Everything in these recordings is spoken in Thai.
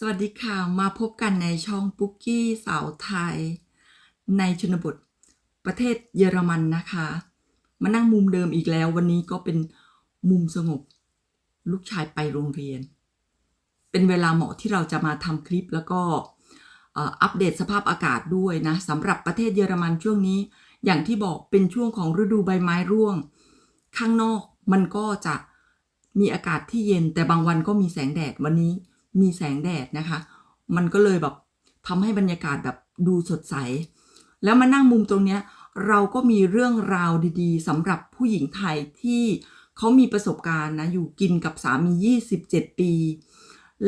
สวัสดีค่ะ มาพบกันในช่องปุ๊กกี้สาวไทย ในชนบทประเทศเยอรมันนะคะ มานั่งมุมเดิมอีกแล้ว วันนี้ก็เป็นมุมสงบ ลูกชายไปโรงเรียน เป็นเวลาเหมาะที่เราจะมาทำคลิปแล้วก็อัปเดตสภาพอากาศด้วยนะสำหรับประเทศเยอรมันช่วงนี้ อย่างที่บอกเป็นช่วงของฤดูใบไม้ร่วง ข้างนอกมันก็จะมีอากาศที่เย็นแต่บางวันก็มีแสงแดดวันนี้ มีแสงแดดนะคะ มันก็เลยแบบทำให้บรรยากาศแบบดูสดใส แล้วมานั่งมุมตรงเนี้ยเราก็มีเรื่องราวดีๆสำหรับผู้หญิงไทยที่เขามีประสบการณ์นะอยู่กินกับสามี 27 ปี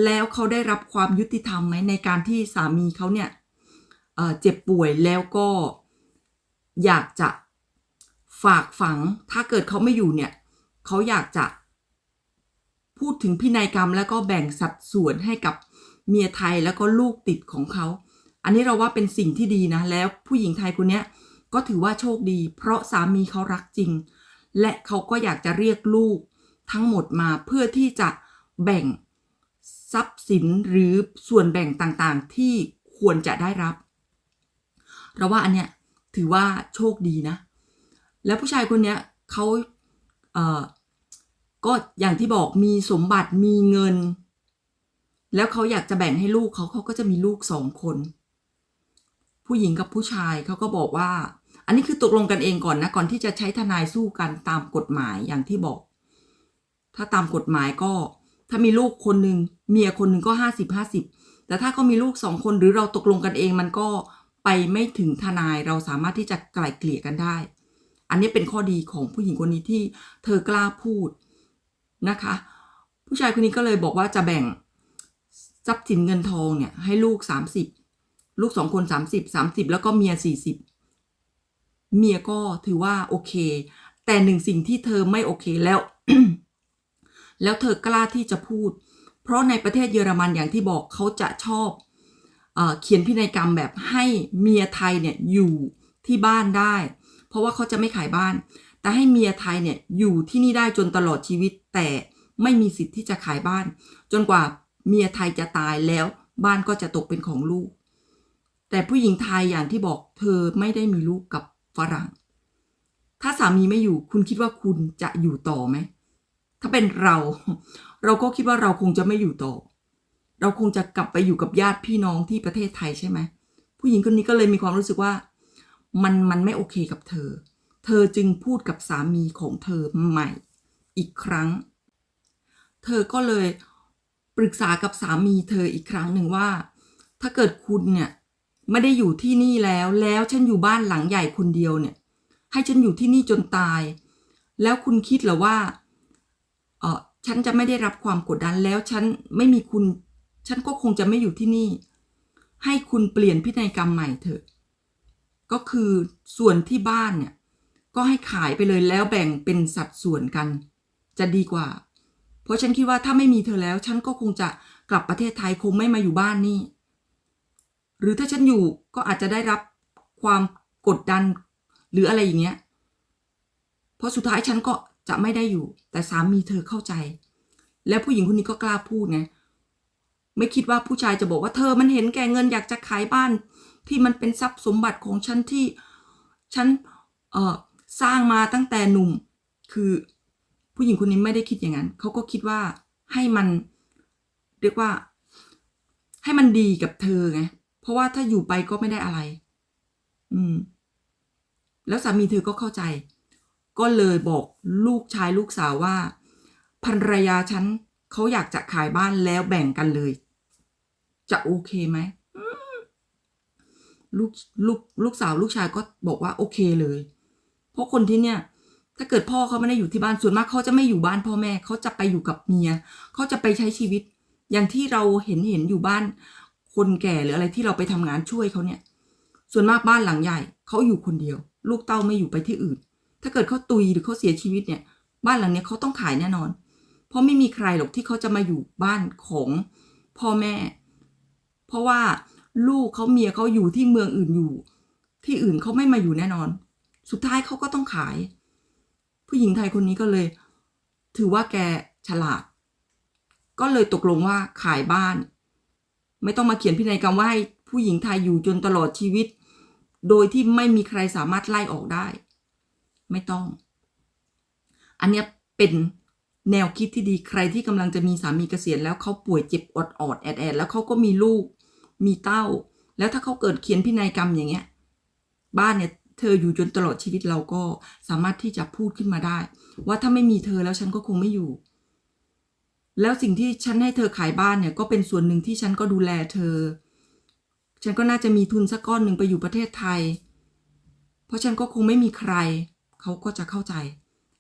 แล้วเขาได้รับความยุติธรรมไหมในการที่สามีเขาเนี่ยเอ่อเจ็บป่วยแล้วก็อยากจะฝากฝังถ้าเกิดเขาไม่อยู่เนี่ยเขาอยากจะ พูดถึงพินัยกรรมแล้วก็แบ่งสัดส่วนให้กับเมียไทยแล้วก็ลูกติดของเขา อันนี้เราว่าเป็นสิ่งที่ดีนะ แล้วผู้หญิงไทยคนนี้ก็ถือว่าโชคดี เพราะสามีเขารักจริง และเขาก็อยากจะเรียกลูกทั้งหมดมาเพื่อที่จะแบ่งทรัพย์สินหรือส่วนแบ่งต่างๆ ที่ควรจะได้รับ เราว่าอันเนี้ยถือว่าโชคดีนะ แล้วผู้ชายคนเนี้ยเขาเอ่อ ก็อย่างที่บอกมีสมบัติมีเงิน แล้วเขาอยากจะแบ่งให้ลูกเขาเขาก็จะมีลูกสองคน ผู้หญิงกับผู้ชายเขาก็บอกว่า อันนี้คือตกลงกันเองก่อนนะก่อนที่จะใช้ทนายสู้กันตามกฎหมายอย่างที่บอก ถ้าตามกฎหมายก็ ถ้ามีลูกคนหนึ่งเมียคนหนึ่งก็ห้าสิบห้าสิบแต่ถ้าเขามีลูกสองคนหรือเราตกลงกันเองมันก็ไปไม่ถึงทนายเราสามารถที่จะไกล่เกลี่ยกันได้ อันนี้เป็นข้อดีของผู้หญิงคนนี้ที่เธอกล้าพูด นะคะ ผู้ชายคนนี้ก็เลยบอกว่าจะแบ่งทรัพย์สินเงินทองเนี่ยให้ลูก 30 ลูกสองคน 30 30 แล้วก็เมีย 40 เมียก็ถือว่าโอเค แต่หนึ่งสิ่งที่เธอไม่โอเคแล้ว แล้วเธอกล้าที่จะพูด เพราะในประเทศเยอรมันอย่างที่บอกเขาจะชอบเอเขียนพินัยกรรมแบบให้เมียไทยเนี่ยอยู่ที่บ้านได้ เพราะว่าเขาจะไม่ขายบ้าน แต่ให้เมียไทยเนี่ยอยู่ที่นี่ได้จนตลอดชีวิต แต่ไม่มีสิทธิ์ที่จะขายบ้าน จนกว่าเมียไทยจะตายแล้วบ้านก็จะตกเป็นของลูก แต่ผู้หญิงไทยอย่างที่บอกเธอไม่ได้มีลูกกับฝรั่ง ถ้าสามีไม่อยู่คุณคิดว่าคุณจะอยู่ต่อไหม ถ้าเป็นเรา เราก็คิดว่าเราคงจะไม่อยู่ต่อ เราคงจะกลับไปอยู่กับญาติพี่น้องที่ประเทศไทยใช่ไหมผู้หญิงคนนี้ก็เลยมีความรู้สึกว่า มันมันไม่โอเคกับเธอ เธอจึงพูดกับสามีของเธอใหม่อีกครั้ง เธอก็เลยปรึกษากับสามีเธออีกครั้งหนึ่งว่า ถ้าเกิดคุณเนี่ยไม่ได้อยู่ที่นี่แล้วแล้วฉันอยู่บ้านหลังใหญ่คนเดียวเนี่ย ให้ฉันอยู่ที่นี่จนตาย แล้วคุณคิดเหรอว่าเออฉันจะไม่ได้รับความกดดันแล้วฉันไม่มีคุณ ฉันก็คงจะไม่อยู่ที่นี่ ให้คุณเปลี่ยนพินัยกรรมใหม่เถอะ ก็คือส่วนที่บ้านเนี่ย ก็ให้ขายไปเลยแล้วแบ่งเป็นสัดส่วนกัน จะดีกว่า เพราะฉันคิดว่าถ้าไม่มีเธอแล้ว ฉันก็คงจะกลับประเทศไทยคงไม่มาอยู่บ้านนี่ หรือถ้าฉันอยู่ก็อาจจะได้รับความกดดันหรืออะไรอย่างเงี้ย เพราะสุดท้ายฉันก็จะไม่ได้อยู่ แต่สามีเธอเข้าใจ แล้วผู้หญิงคนนี้ก็กล้าพูดไงไม่คิดว่าผู้ชายจะบอกว่าเธอมันเห็นแก่เงินอยากจะขายบ้าน ที่มันเป็นทรัพย์สมบัติของฉันที่ฉันเออ สร้างมาตั้งแต่หนุ่ม คือผู้หญิงคนนี้ไม่ได้คิดอย่างนั้นเขาก็คิดว่าให้มันเรียกว่า ให้มันดีกับเธอไงเพราะว่าถ้าอยู่ไปก็ไม่ได้อะไร อืม แล้วสามีเธอก็เข้าใจ ก็เลยบอกลูกชายลูกสาวว่าภรรยาฉันเขาอยากจะขายบ้านแล้วแบ่งกันเลย จะโอเคไหมลูกลูกลูกสาวลูกชายก็บอกว่าโอเคเลย ราะคนที่เนี่ย ถ้าเกิดพ่อเขาไม่ได้อยู่ที่บ้านส่วนมากเขาจะไม่อยู่บ้านพ่อแม่เขาจะไปอยู่กับเมียเขาจะไปใช้ชีวิต อย่างที่เราเห็นเห็นอยู่บ้าน คนแก่หรืออะไรที่เราไปทำงานช่วยเขาเนี่ย ส่วนมากบ้านหลังใหญ่เขาอยู่คนเดียว ลูกเต้าไม่อยู่ไปที่อื่น ถ้าเกิดเขาตุยหรือเขาเสียชีวิตเนี่ย บ้านหลังเนี้ยเขาต้องขายแน่นอน เพราะไม่มีใครหรอกที่เขาจะมาอยู่บ้านของพ่อแม่ เพราะว่าลูกเขาเมียเขาอยู่ที่เมืองอื่นอยู่ ที่อื่นเขาไม่มาอยู่แน่นอน สุดท้ายเขาก็ต้องขาย ผู้หญิงไทยคนนี้ก็เลย ถือว่าแกฉลาด ก็เลยตกลงว่าขายบ้าน ไม่ต้องมาเขียนพินัยกรรมว่าให้ผู้หญิงไทยอยู่จนตลอดชีวิต โดยที่ไม่มีใครสามารถไล่ออกได้ ไม่ต้อง อันเนี้ยเป็นแนวคิดที่ดีใครที่กำลังจะมีสามีเกษียณแล้วเขาป่วยเจ็บอดอดแอดแอดแล้วเขาก็มีลูก มีเต้า แล้วถ้าเขาเกิดเขียนพินัยกรรมอย่างเงี้ย บ้านเนี่ย เธออยู่จนตลอดชีวิตเราก็สามารถที่จะพูดขึ้นมาได้ ว่าถ้าไม่มีเธอแล้วฉันก็คงไม่อยู่ แล้วสิ่งที่ฉันให้เธอขายบ้านเนี่ยก็เป็นส่วนหนึ่งที่ฉันก็ดูแลเธอ ฉันก็น่าจะมีทุนสักก้อนหนึ่งไปอยู่ประเทศไทย เพราะฉันก็คงไม่มีใคร เขาก็จะเข้าใจ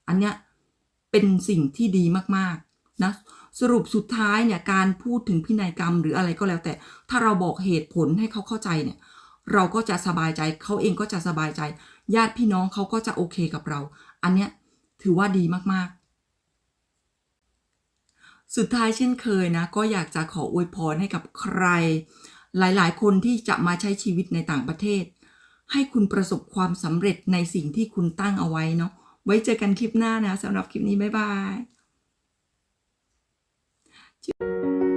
อันเนี้ยเป็นสิ่งที่ดีมากๆนะสรุปสุดท้ายเนี่ยการพูดถึงพินัยกรรมหรืออะไรก็แล้วแต่ ถ้าเราบอกเหตุผลให้เขาเข้าใจเนี่ย เราก็จะสบายใจเขาเองก็จะสบายใจ ญาติพี่น้องเขาก็จะโอเคกับเรา อันเนี้ยถือว่าดีมากๆ สุดท้ายเช่นเคยนะ ก็อยากจะขออวยพรให้กับใคร หลายๆ คนที่จะมาใช้ชีวิตในต่างประเทศ ให้คุณประสบความสำเร็จในสิ่งที่คุณตั้งเอาไว้เนาะไว้เจอกันคลิปหน้านะสำหรับคลิปนี้บ๊ายบาย